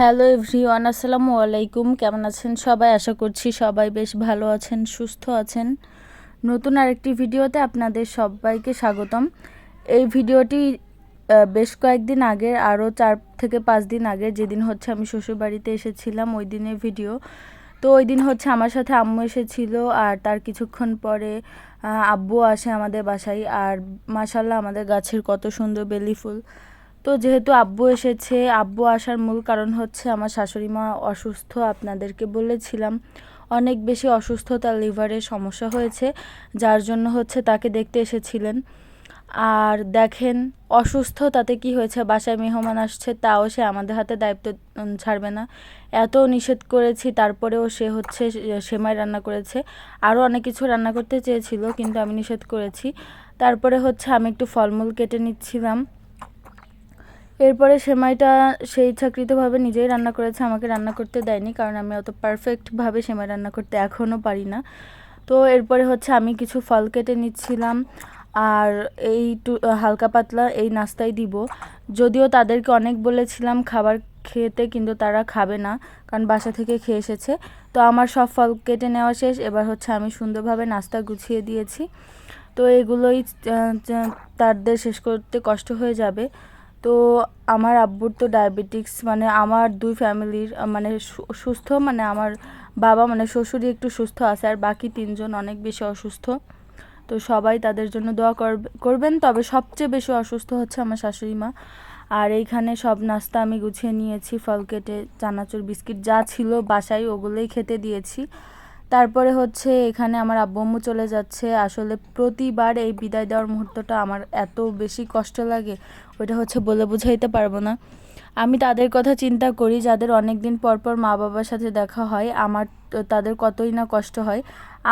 Hello everyone, আসসালামু আলাইকুম। কেমন আছেন সবাই? আশা করছি সবাই বেশ ভালো আছেন, সুস্থ আছেন। নতুন আরেকটি ভিডিওতে আপনাদের সবাইকে স্বাগতম। এই ভিডিওটি বেশ কয়েকদিন আগের, আরও চার থেকে পাঁচ দিন আগে যেদিন হচ্ছে আমি শ্বশুরবাড়িতে এসেছিলাম, ওই দিনের ভিডিও। তো ওই দিন হচ্ছে আমার সাথে আম্মু এসেছিল, আর তার কিছুক্ষণ পরে আব্বু আসে আমাদের বাসায়, আর মাসাল্লাহ আমাদের গাছের কত সুন্দর বেলি ফুল। তো যেহেতু আব্বু এসেছে, আব্বু আসার মূল কারণ হচ্ছে আমার শাশুড়ি মা অসুস্থ, আপনাদেরকে বলেছিলাম। অনেক বেশি অসুস্থ তার লিভারের সমস্যা হয়েছে, যার জন্য হচ্ছে তাকে দেখতে এসেছিলেন। আর দেখেন অসুস্থ তাতে কি হয়েছে, বাসায় মেহমান আসছে, তাও সে আমাদের হাতে দায়িত্ব ছাড়বে না। এত নিষেধ করেছি, তারপরেও সে হচ্ছে, সেমাই রান্না করেছে। আরও অনেক কিছু রান্না করতে চেয়েছিল, কিন্তু আমি নিষেধ করেছি। তারপরে হচ্ছে আমি একটু ফলমূল কেটে নিচ্ছিলাম। এরপরে সেমাইটা সে ইচ্ছাকৃতভাবে নিজেই রান্না করেছে, আমাকে রান্না করতে দেয়নি কারণ আমি অত পারফেক্টভাবে সেমাই রান্না করতে এখনও পারি না। তো এরপরে হচ্ছে আমি কিছু ফল কেটে নিচ্ছিলাম আর এই টু- হালকা পাতলা এই নাস্তাই দিব। যদিও তাদেরকে অনেক বলেছিলাম খাবার খেতে কিন্তু তারা খাবে না কারণ বাসা থেকে খেয়ে এসেছে। তো আমার সব ফল কেটে নেওয়া শেষ, এবার হচ্ছে আমি সুন্দরভাবে নাস্তা গুছিয়ে দিয়েছি। তো এগুলোই তাদের শেষ করতে কষ্ট হয়ে যাবে। তো আমার আব্বুর তো ডায়াবেটিক্স মানে আমার দুই ফ্যামিলির মানে সুস্থ মানে আমার বাবা মানে শ্বশুরই একটু সুস্থ আছে আর বাকি তিনজন অনেক বেশি অসুস্থ। তো সবাই তাদের জন্য দোয়া করবে, করবেন। তবে সবচেয়ে বেশি অসুস্থ হচ্ছে আমার শাশুড়ি মা। আর এইখানে সব নাস্তা আমি গুছিয়ে নিয়েছি, ফল কেটে, চানাচুর, বিস্কিট যা ছিল বাসায় ওগুলোই খেতে দিয়েছি। তারপরে হচ্ছে এখানে আমার আব্বু আম্মু চলে যাচ্ছে। আসলে প্রতিবার এই বিদায় দেওয়ার মুহূর্তটা আমার এত বেশি কষ্ট লাগে ওইটা হচ্ছে বলে বুঝাইতে পারব না। আমি তাদের কথা চিন্তা করি, যাদের অনেক দিন পর পর মা বাবার সাথে দেখা হয়, আমার তাদের কতই না কষ্ট হয়।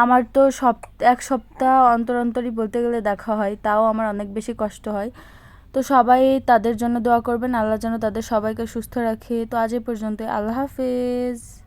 আমার তো সপ, এক সপ্তাহ অন্তর অন্তরই বলতে গেলে দেখা হয়, তাও আমার অনেক বেশি কষ্ট হয়। তো সবাই তাদের জন্য দোয়া করবেন, আল্লাহ যেন তাদের সবাইকে সুস্থ রাখে। তো আজ এ পর্যন্ত আল্লাহ হাফেজ।